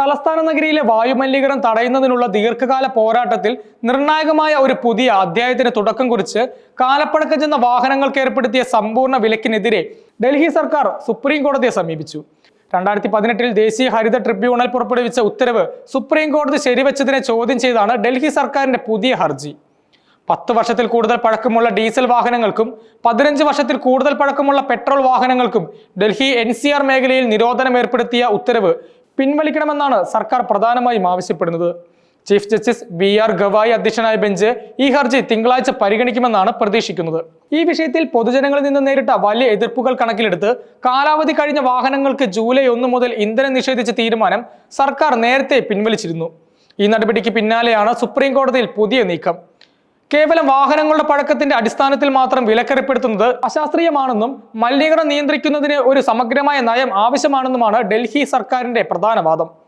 തലസ്ഥാന നഗരിയിലെ വായുമലിനീകരണം തടയുന്നതിനുള്ള ദീർഘകാല പോരാട്ടത്തിൽ നിർണായകമായ ഒരു പുതിയ അധ്യായത്തിന് തുടക്കം കുറിച്ച് കാലപ്പഴക്കം ചെന്ന വാഹനങ്ങൾക്ക് ഏർപ്പെടുത്തിയ സമ്പൂർണ വിലക്കിനെതിരെ ഡൽഹി സർക്കാർ സുപ്രീം കോടതിയെ സമീപിച്ചു. രണ്ടായിരത്തി പതിനെട്ടിൽ ദേശീയ ഹരിത ട്രിബ്യൂണൽ പുറപ്പെടുവിച്ച ഉത്തരവ് സുപ്രീം കോടതി ശരിവച്ചതിനെ ചോദ്യം ചെയ്താണ് ഡൽഹി സർക്കാരിന്റെ പുതിയ ഹർജി. പത്ത് വർഷത്തിൽ കൂടുതൽ പഴക്കമുള്ള ഡീസൽ വാഹനങ്ങൾക്കും പതിനഞ്ച് വർഷത്തിൽ കൂടുതൽ പഴക്കമുള്ള പെട്രോൾ വാഹനങ്ങൾക്കും ഡൽഹി എൻ മേഖലയിൽ നിരോധനം ഏർപ്പെടുത്തിയ ഉത്തരവ് പിൻവലിക്കണമെന്നാണ് സർക്കാർ പ്രധാനമായും ആവശ്യപ്പെടുന്നത്. Chief justice B R Gavai അധ്യക്ഷനായ ബെഞ്ച് ഈ ഹർജി തിങ്കളാഴ്ച പരിഗണിക്കുമെന്നാണ് പ്രതീക്ഷിക്കുന്നത്. ഈ വിഷയത്തിൽ പൊതുജനങ്ങളിൽ നിന്ന് നേരിട്ട വലിയ എതിർപ്പുകൾ കണക്കിലെടുത്ത് കാലാവധി കഴിഞ്ഞ വാഹനങ്ങൾക്ക് ജൂലൈ ഒന്ന് മുതൽ ഇന്ധനം നിഷേധിച്ച തീരുമാനം സർക്കാർ നേരത്തെ പിൻവലിച്ചിരുന്നു. ഈ നടപടിക്ക് പിന്നാലെയാണ് സുപ്രീം കോടതിയിൽ പുതിയ നീക്കം. കേവലം വാഹനങ്ങളുടെ പഴക്കത്തിന്റെ അടിസ്ഥാനത്തിൽ മാത്രം വിലക്കേർപ്പെടുത്തുന്നത് അശാസ്ത്രീയമാണെന്നും മലിനീകരണം നിയന്ത്രിക്കുന്നതിന് ഒരു സമഗ്രമായ നയം ആവശ്യമാണെന്നുമാണ് ഡൽഹി സർക്കാരിന്റെ പ്രധാന വാദം.